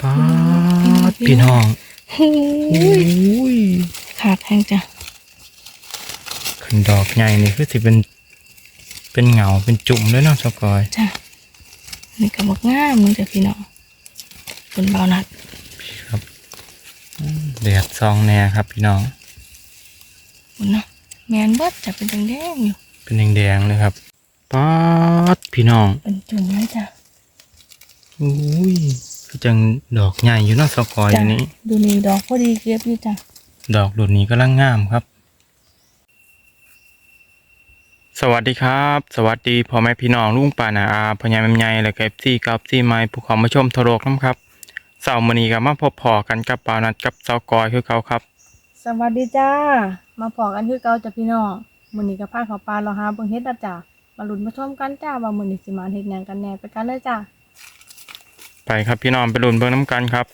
ป้าดพี่น้องโอ้โอ้ยยขาดแห้งจ้ะขึ้นดอกใหญ่นี่คือสิเป็น เป็นเหงาเป็นจุ่มเลยเนาะสกอยจ้ะนี่ก็บอกง่ามมึงจ้ะพี่น้องเป็นเบานัดครับแดดซองแน่ครับพี่น้องคุณเนาะแมนเบิดจะเป็นแดงๆอยู่เป็นแดงๆเลยครับป้าดพี่น้องเป็นจุ่มเลยจ้ะโอ้ย คือจังดอกใหญ่อยู่เนาะสกอยอจ้ะยู่นี้ ดูนี่ดอกพอดีเก็บอยู่จ้ะดอกดุดนี้ก็ลังงามครับ สวัสดีครับ สวัสดีพ่อแม่พี่น้องลุงป่านาอาพญาแม่ใหญ่และก็เอฟซีกับซีไม้ผู้เขอมาชมทวโรกน้ำครับเสาร์มื้อนี้ก็มาพบพอกันกับปาวนัดกับเสากอยคือเขาครับ สวัสดีจ้า มาพอกันคือเก่าจ้ะพี่น้องมื้อนี้ก็พาเขาปลาเราหาเบิ่งเฮ็ดนะจ้ะมาลุ้นมาชมกันจ้าว่ามื้อนี้สิมาเฮ็ดหยังกันแหน่ไปกันเลยจ้า ไปครับพี่น้องไปลุ้นเบิ่งน้ำกันครับ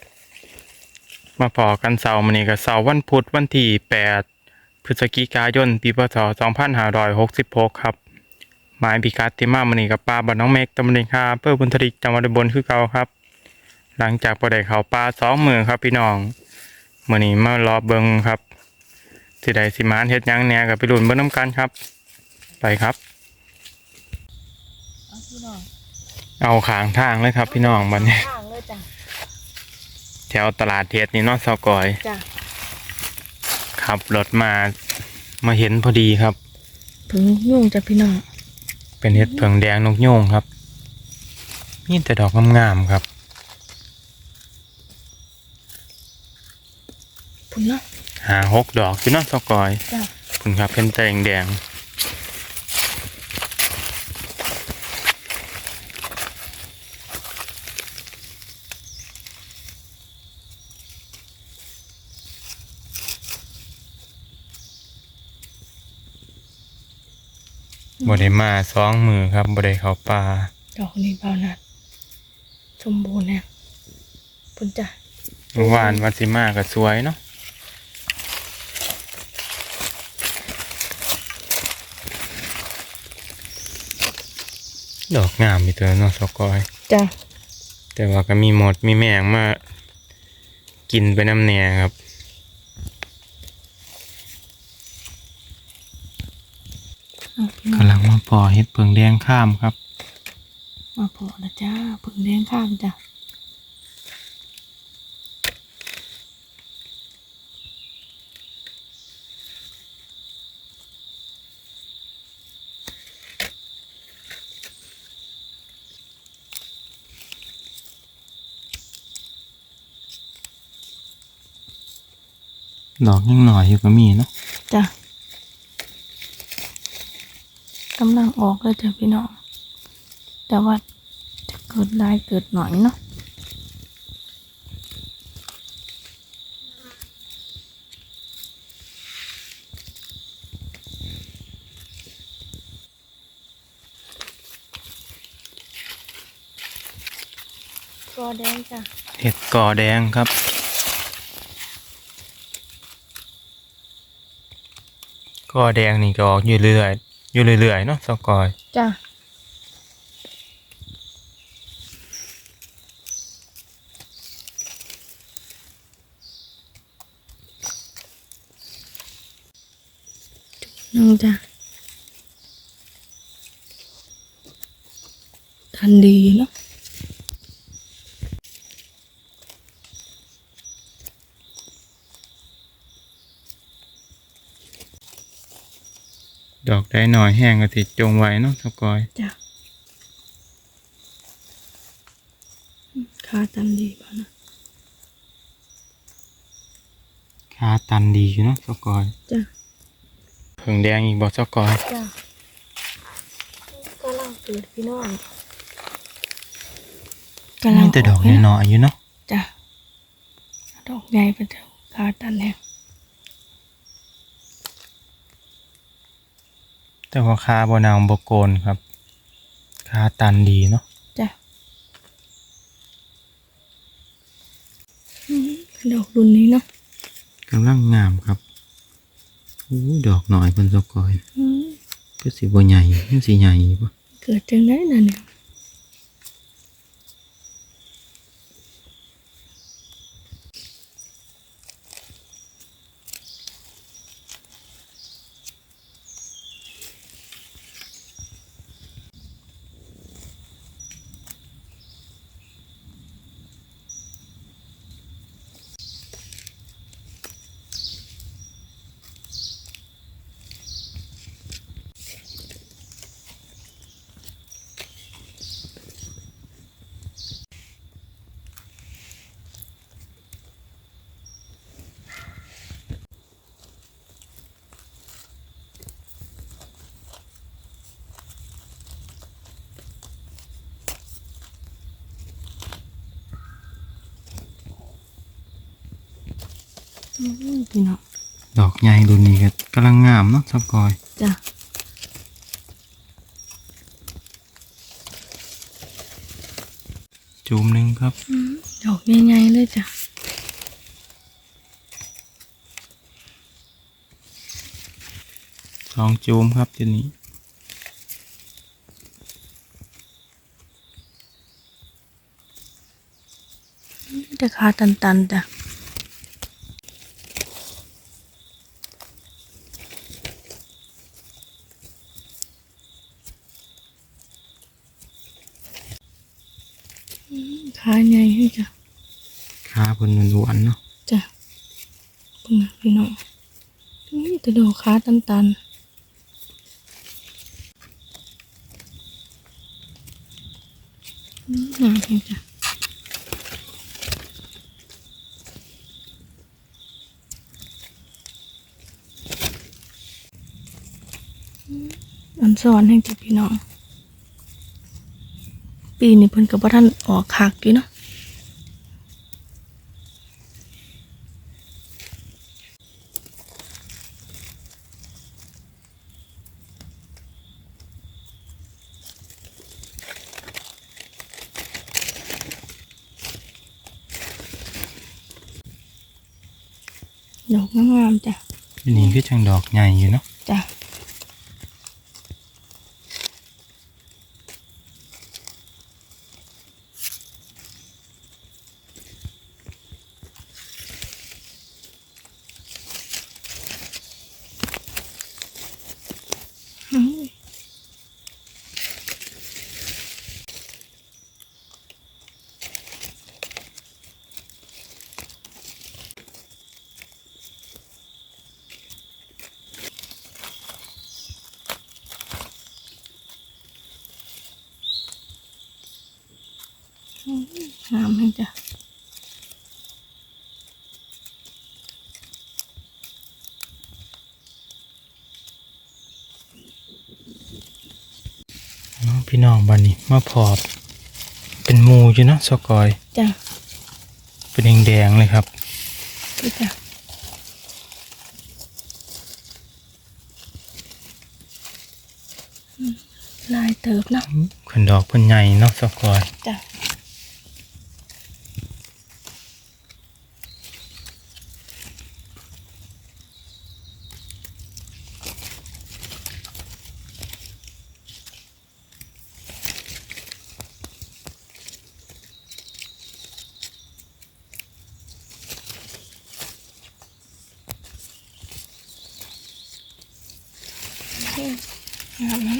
มาพอกันเสาร์มื้อนี้ก็เสาร์วันพุธวันที่8พฤศจิกายนปีพศ2566ครับหมายพิกัดที่มามื้อนี้กับปลาบ้านน้องเมกตำบลเดงคาอำเภอบุญทริกจังหวัดบลคือเก่าครับ หลังจากบ่ได้เข้าป่าสองมื้อครับ พี่น้องมื้อนี้มารอเบิ่งครับสิได้สิมานเฮ็ดหยังแหน่ก็ไปลุ้นเบิ่งน้ำกันครับ ไปครับ เอาพี่น้อง เอาขางทางเลยครับพี่น้องบัดนี้ ข้างเลยจ้ะแถวตลาดเทศนี่เนาะเสากอย จ้ะขับรถมามาเห็นพอดีครับถึงยุ่งจ้ะพี่น้องเป็นเห็ดเผิงแดงนกโยงครับนี่แต่ดอกงามๆครับพุ่นเนาะ หาหกดอกพี่น้องสกอยจ้ะ คุณครับเป็นแดงแดง บไดมาสองมือครับบไดเขาป่าดอกนี้เบานัดสมบูรณ์เนี่ยพุ่นจ้ะเมื่อวานวันสิมาก็สวยเนาะดอกงามมีตัวเนาะสกอย จ้ะ แต่ว่าก็มีหมดมีแมงมา กินไปน้ำแหน่ครับ เอาพี่น้องกำลังมาปอเห็ดเพิงแดงข้ามครับ มาพอแล้วจ้าผึ่งแดงข้ามจ้ะดอกยังหน่อยอยู่ก็มีเนาะจ้ะกำลังออกแล้วจ้ะพี่น้อง แต่ว่าจะเกิดได้เกิดหน่อยเนาะก็แดงจ้ะเห็ดกอแดงครับกอแดงนี่ก็ออกอยู่เรื่อย อยู่เรื่อยๆเนาะสกอย จ้ะนงจ้ะทันดี เนาะดอกได้หน่อยแห้งก็ติดจงไว้เนาะสกอยจ้ะค่าทันดีป่ะนะขาตันดีอยู่เนาะสกอยจ้ะเพิงแดงอีกบ่สกอยจ้ะกำลังเกิดพี่น้องกำลัมีงแต่ดอกเนี่ยน้อยๆอยู่เนาะจ้ะดอกใหญ่ไปเถอะค่าตันเนี่ย แต่ว่าคาบ่นาวบ่โกนครับ คาตันดีเนาะจ้ะอืมดอกรุ่นนี้เนาะกำลังงามครับอู้ดอกหน่อยเพิ่นสกอยอืมก็สิบ่ใหญ่มันสิใหญ่บ่เกิดจังได้น่ะเนี่ย พี่น้องดอกใหญ่รุ่นนี้ก็กำลังงามเนาะสกอยจ้ะจูมหนึ่งครับอืมดอกใหญ่ๆเลยจ้ะสองจูมครับทีนี้จะขาตันๆจ้ะอืมขาใหญ่ให้จ้ะ ขาเพิ่นหวานๆเนาะ จ้ะเพิ่งนะพี่น้องนี่แต่ ดอกขาตันๆอืมงามให้จ้ะอันสอนให้จ้ะพี่น้อง ปีนี้เพิ่นกับว่าท่านออกคักอยู่เนาะ ดอกงามๆจ้ะ ทีนี้คือจังดอกใหญ่อยู่เนาะ จ้ะอืม งามให้ จ้ะเนาะพี่น้องบัดนี้มาพอบเป็นหมูอยู่เนาะสกอยจ้ะเป็นแดงๆเลยครับพี่จ้ะอืมลายเติบเนาะขันดอกเพิ่นใหญ่เนาะสกอยจ้ะโอเคงามนะ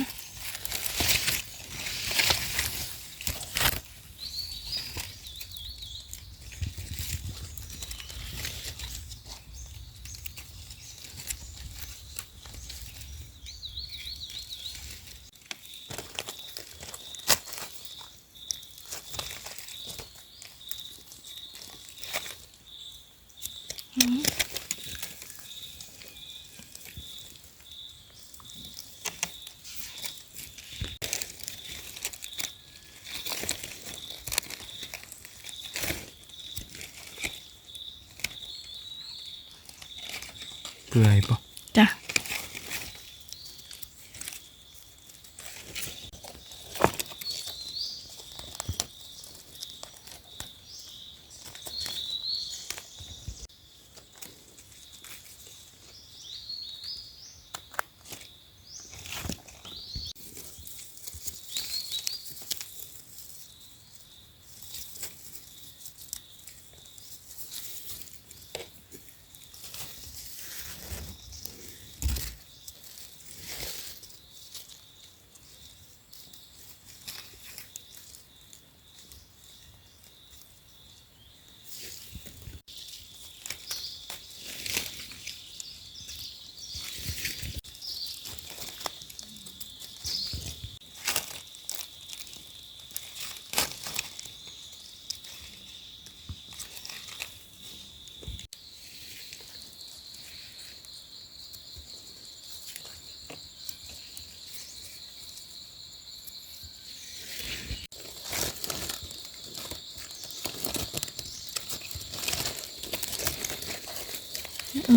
เปื่อย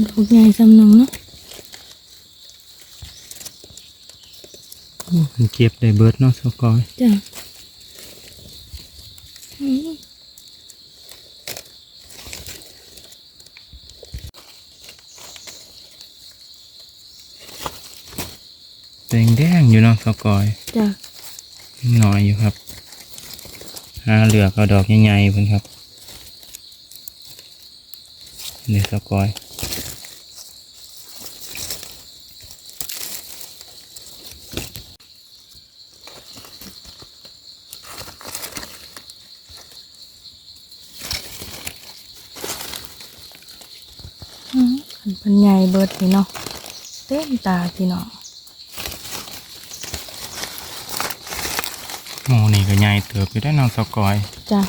ดอกใหญ่สำนึงเนาะมันเก็บได้เบิดเนาะสกอยจ้ะอืมแดงแดงๆอยู่เนาะสกอยจ้ะหน่อยอยู่ครับหาเหลือกเอาดอกใหญ่ๆเพิ่นครับเดี๋ยวสกอย อืมขันพันใหญ่เบิดนี่เนาะเต็มตาพี่น้องหมูนี่ก็ใหญ่เติบอยู่ได้อเน้องสกอยจ้ะ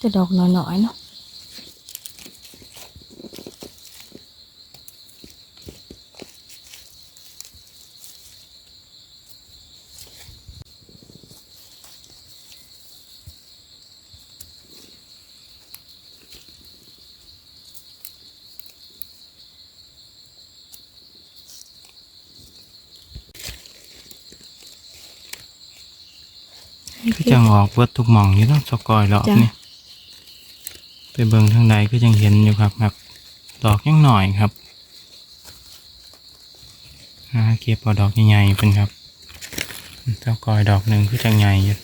จะดอกน้อยๆเนาะ คือจังออกเบิดทุกหม่องอยู่เนาะสกอยรอบจ้ะนี่ไปเบิ่งทางใดก็ยังเห็นอยู่ครับครับดอกยังหน่อยครับหาเก็บเอาดอกใหญ่ๆเพิ่นครับสกอยดอกหนึ่งคือจังใหญ่อยู่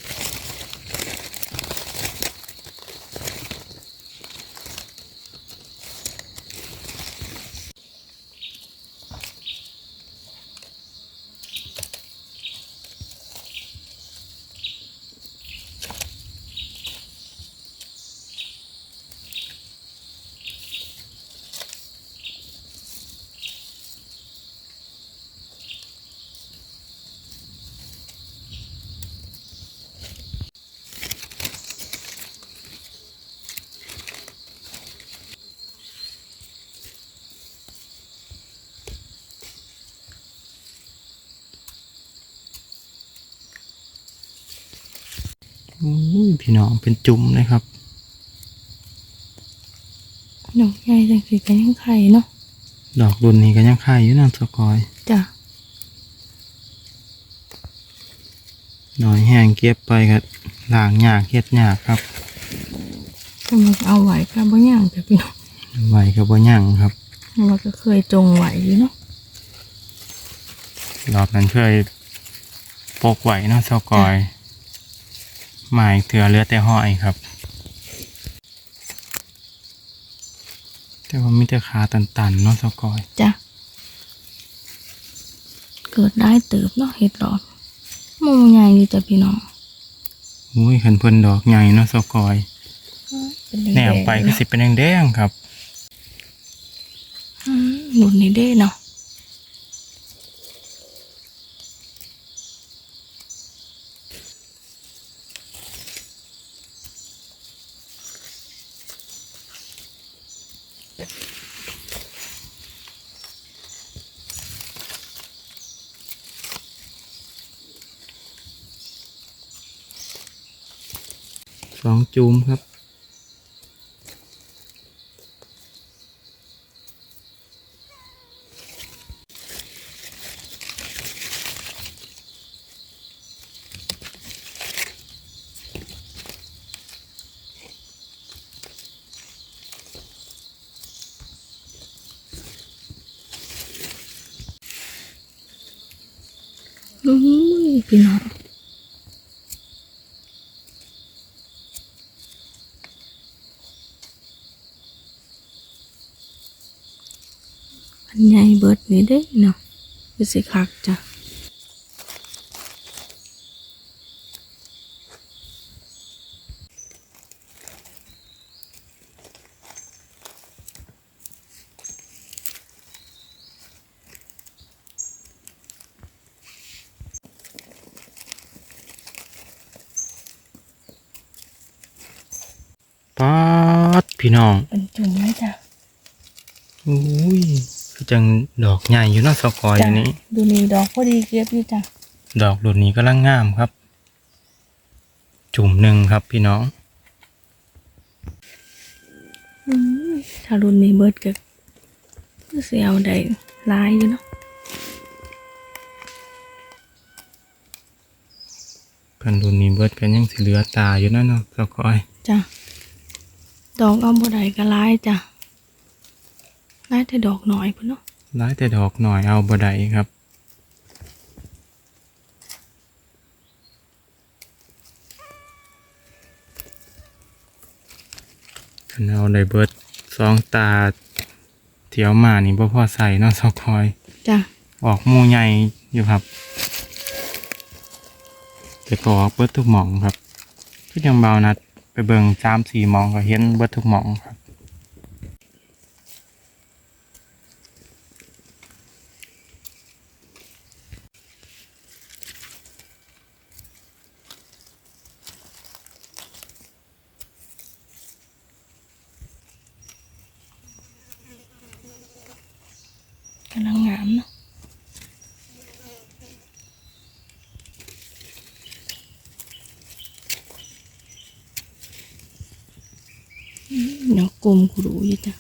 พี่น้องเป็นจุ่มเลยครับดอกใหญ่จังสิก็ยังไข่เนาะดอกรุ่นนี้ก็ยังขายอยู่เนำสกอยจ้ะหน่อยแห้งเก็บไปก็ล้างยากเฮ็ดยากครับกำลังเอาไหวค่ะบ่ย่างจ้ะพี่น้องไหวก็บ่ยั่งครับเพราะว่าก็เคยจงไหวอยู่เนาะรอบนั้นเคยปกไหวเนาะสกอย หมายเถื่อเหลือแต่ห้อยครับ แต่ว่ามีแต่ขาตันๆเนาะสกอย จ้ะ เกิดได้เติบเนาะเห็ดหลอดหมูใหญ่ดีจ้ะพี่น้องอุ้ยขันเพิ่นดอกใหญ่เนาะสกอยเป็นดงๆแนวไปก็สิเป็นแดงๆครับ อืมหนุนนี่เด้เนาะ องจูมครับอุ้ยพี่น้องอันใหญ่เบิดนี่เด้เนาะคือ สิคักจ้ะป๊าดพี่น้องเป็นจุ่มเลยจ้ะอุ้ยคือ จังดอกใหญ่อยู่เนาะสกอยอันนี้ดูนี่ดอกพอดีเก็บอยู่จ้ะดอกรุ่นนี้กำลังงามครับ จุ่มหนึ่งครับพี่น้องอืมถ้ารุ่นนี้เบิดก็เสียเอาได้หลายอยู่เนาะเพิ่นรุ่นนี้เบิดกันยังสิเหลือตาอยู่นั่นเนาะสกอยจ้ะดอกเอาบ่ได้ก็หลายจ้ะ หลายแต่ดอกน้อยพุ่นเนาะร้ายแต่ดอกหน่อยเอาบ่ได้ครับ คันเอาได้เบิดสองตาเที่ยวมานี่บ่พอใส่เนาะสกอย จ้ะออกหมูใหญ่อยู่ครับ แต่ก็ออกเบิดทุกหม่องครับที่ยังเบานัดไปเบิ่งสามสี่หมองก็เห็นเบิดทุกหม่องครับ กำลังงามเนาะอืมดอกกลมกูรู้อยู่จ้ะ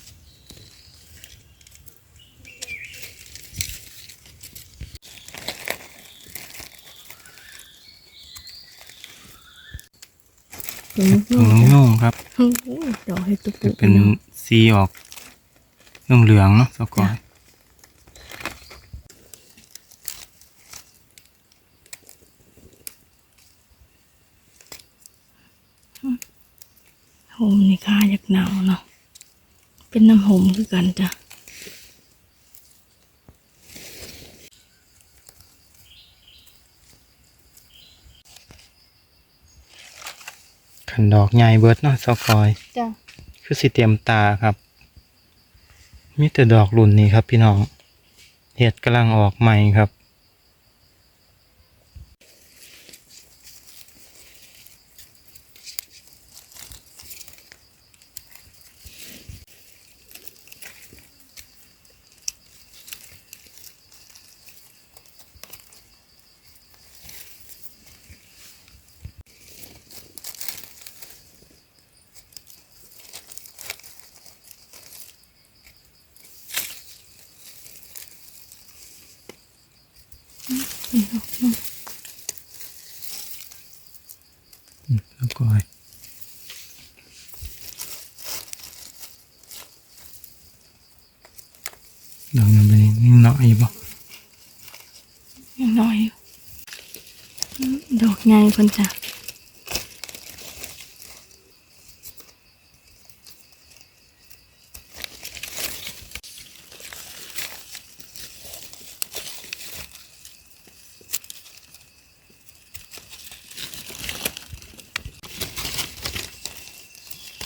อืมผงนุ่งครับโอ้โหดอกเห็ดตุจะปุเป็นสีออกเหลืองๆเนาะสกอย โฮมนี่ค่าอยากหนาวเนาะ เป็นน้ำ หอมคือกันจ้ะขันดอกใหญ่เบิดเนาะสกอย จ้ะคือสิเตรียมตาครับ มีแต่ดอกรุ่นนี้ครับพี่น้องเห็ดกำลังออกใหม่ครับ สกอย ดอกนั้นเป็ นนิดหน่อยบ่ยังน้อยอยู่อืมดอกใหญ่คนจ้ะ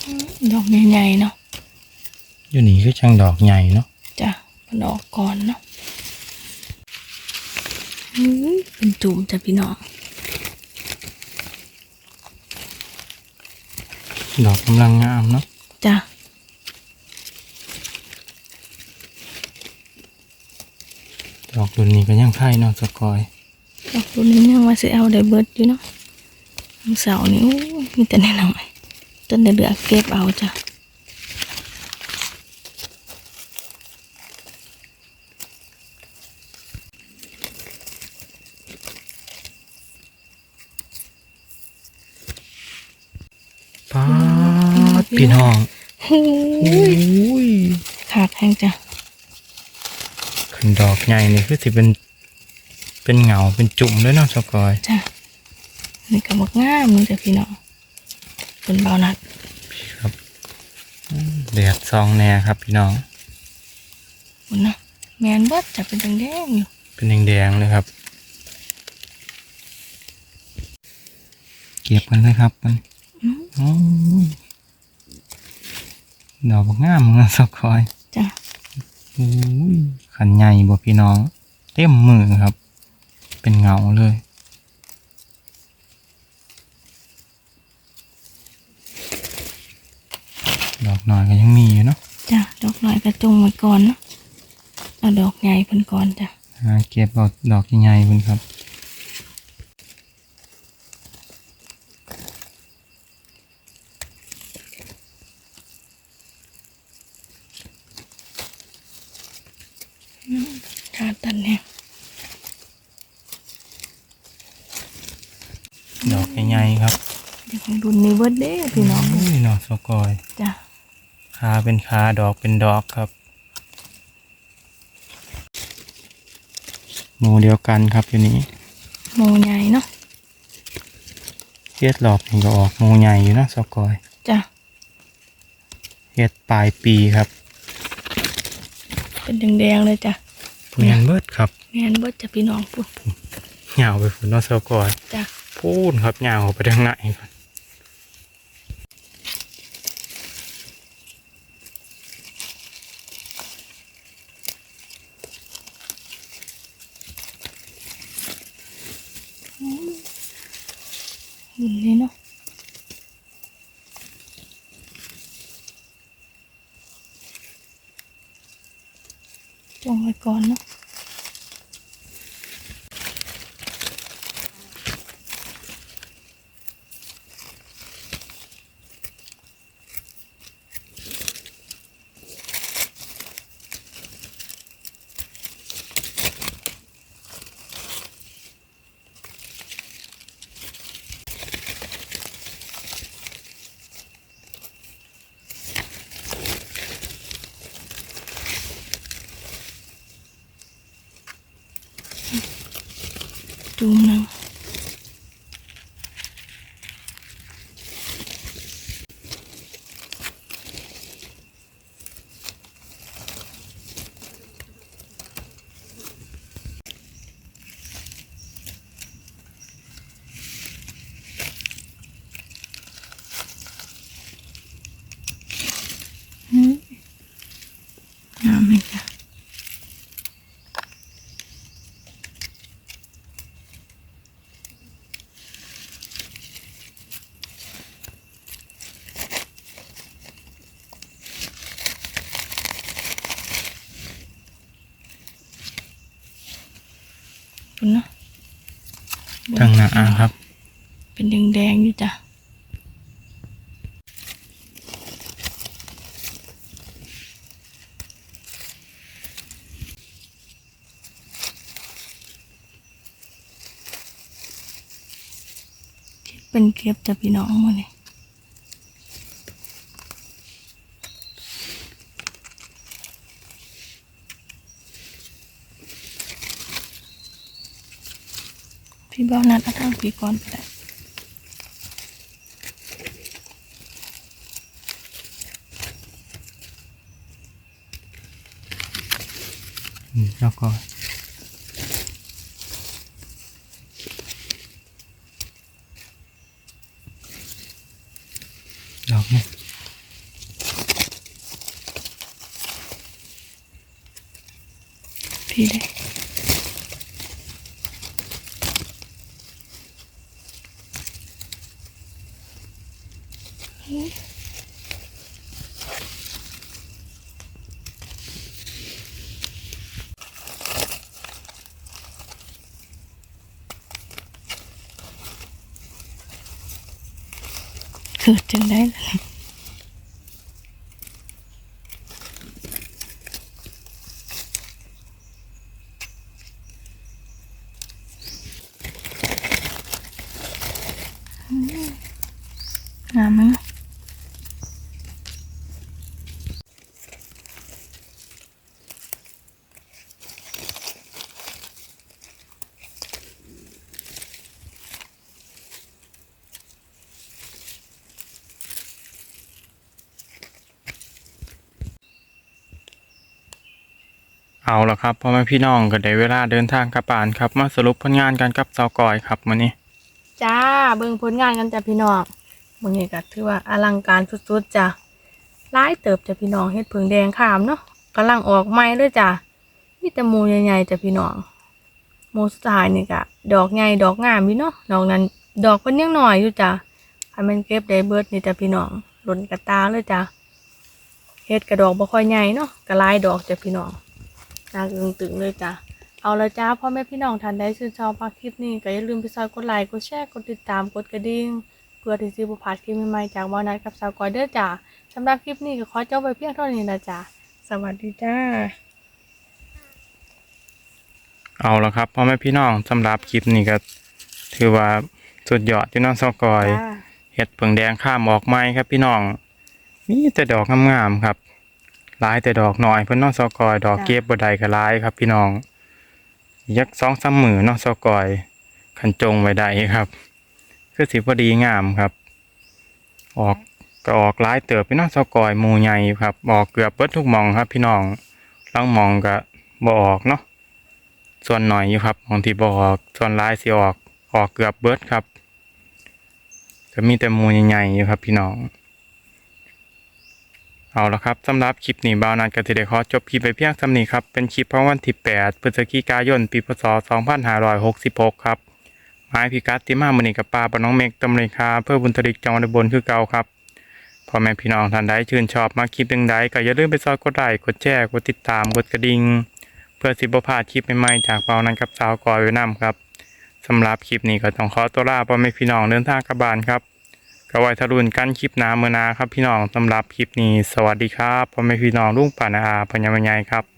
อืมดอกใหญ่ๆเนาะอยู่นี่คือจังดอกใหญ่เนาะจ้ะมันออกก่อนเนาะอืมเป็น จุ่มจ้ะพี่น้องดอกกำลังงามเนาะจ้ะดอกรุ่นนี้ก็ยังไข่เนาะสกอยดอกตัวนี้ยังว่าสิเอาได้เบิดอยู่เนาะวันเสาร์นี้โอ้ยมีแต่แน่นอนจนเดือดเก็บเอาจ้ะ ป้าด พี่น้องโอ้ยอุ้ยขาดแห้งจ้ะขันดอกใหญ่นี่คือสิเป็น เป็นเหงาเป็นจุ่มด้วยเนาะสกอยจ้ะนี่ก็บักงามเลยจ้ะพี่น้องเป็นเบานัดครับอืมแดดซองแน่ครับพี่น้องคุณนะแมนเบิดจะเป็นแดงๆอยู่เป็นแดงๆเลยครับ เก็บกันเลยครับมันอืมโอ้ย ดอกบักงามเนาะสกอยจ้ะโอ้ยขันใหญ่บ่พี่น้อง เต็มมือครับ เป็นเงาเลยดอกหน่อยก็ยังมีอยู่เนาะจ้ะดอกน้อยกระจงไว้ก่อนเนาะเอาดอกใหญ่เพิ่นก่อนจ้ะหาเก็บเอาดอกใหญ่ๆเพิ่นครับ ดอกใหญ่ๆครับ เด็กของดุนนี้เบิดเด้พี่น้อง อุ้ยหนอ สกอยจ้ะขาเป็นขาดอกเป็นดอกครับ หมูเดียวกันครับอยู่นี้โมใหญ่เนาะเฮ็ดหลอบนี่ก็ออกหมูใหญ่อยู่นะสกอยจ้ะเฮ็ดปลายปีครับ เป็นแดงๆเลยจ้ะเมียนเบิดครับแม่นเบิดจ้ะพี่น้องปุ๊บเหงาไปฝุ่นเนอสกอยจ้ะพูนครับเหงาไปทางไหนครับ ดุนเลยเนาะจงไว้ก่อนเนาะ จูมหนึ่งอืมงามไหมจ๊ะ คุณเนาะ ทางหน้าครับ เป็นแดงแดงๆอยู่จ้ะเป็นเก็บจะพี่น้องมาเนี่ย บ้านัดเอาทางพี่ก่อนไปได้อืมแล้วก็ดอกนี่ พี่เลยเกิดจังได้ล่ะงามมั้ง เอาละครับพ่อแม่พี่น้องก็ได้เวลาเดินทางกลับานครับ มาสรุปผลงานกันกับเสากอยครับมื้อนี้จ้าเบิ่งผลงานกันจ้ะพี่น้องเบิ่งนี่ก็ถือว่าอลังการสุดๆจ้ะหลายเติบจ้ะพี่น้องเฮ็ดผึ่งแดงขามเนาะกำลังออกใหม่เลยจ้ะมีแต่หมูใหญ่ๆจ้ะพี่น้องหมูสุดท้ายนี่ก็ดอกใหญ่ดอกงามพี่เนาะดอกนั้นดอกเพิ่นยังน้อยอยู่จ้ะคันมันเก็บได้เบิดนี่จ้ะพี่น้องหล่นกระตาเลยจ้ะเฮ็ดกระดอกบ่ค่อยใหญ่เนาะก็หลายดอกจ้ะพี่น้อง น่าตึงๆเลยจ้ะ เอาละจ้าพ่อแม่พี่น้องท่านใดชื่นชอบพักคลิปนี้ก็อย่าลืมไปซอยกดไลค์กดแชร์กดติดตามกดกระดิ่งเพื่อที่จะบ่พลาดคลิปใหม่ๆจากวานัทกับสาวกอยเด้อจ้าสำหรับคลิปนี้ก็ขอจบไปเพียงเท่านี้นะจ้าสวัสดีจ้า เอาละครับพ่อแม่พี่น้องสำหรับคลิปนี้ก็ถือว่าสุดยอดที่น้องซอกอยจ้าเห็ดเผิงแดงข้ามออกไม้ครับพี่น้องมีแต่ดอกงามๆครับ หลายแต่ดอกหน่อยเพิ่นน้องซอกอยดอกเก็บบ่ได้ก็หลายครับ พี่น้องยักสองสามมือน้องซอกอยคันจงไว้ได้ครับ คือสิพอดีงามครับ ออกก็ออกหลายเติบพี่น้องซอกอยหมู่ใหญ่ครับออกเกือบเบิดทุกมองครับ พี่น้องลางมองก็บ่ออกเนาะส่วนหน่อยอยู่ครับหมองที่บ่ออกส่วนหลายสิออกออกเกือบเบิดครับก็มีแต่หมูใหญ่ๆอยู่ครับ พี่น้อง เอาละครับสำหรับคลิปนี้บ่าวนัดก็สิได้ขอจบคลิปไปเพียงเท่านี้ครับ เป็นคลิปพระวันที่8พฤศจิกายน ปีพศ 2566 ครับหมายพิกัดที่มามือนี้กับป้าปน้องเมกตำเลยคาเพื่อบุญทริกจังหวัดอุบลคือเก่าครับพ่อแม่พี่น้องท่านใดชื่นชอบมาคลิปดึงใดก็อย่าลืมไปซอยกดไลค์กดแชร์กดติดตามกดกระดิ่งเพื่อสิบพลาดคลิปใหม่ๆจากบาวนัดกับสาวกอยไว้นํครับสำหรับคลิปนี้ก็ต้องขอตัวลาพ่อแม่พี่น้องเดินทางกลับบ้านครับ ก็ไว้ทะลุนกันคลิปน้าเมื่อนาครับพี่น้องสำหรับคลิปนี้สวัสดีครับพ่อแม่พี่น้องลุงป่านาอาพญามยายครับ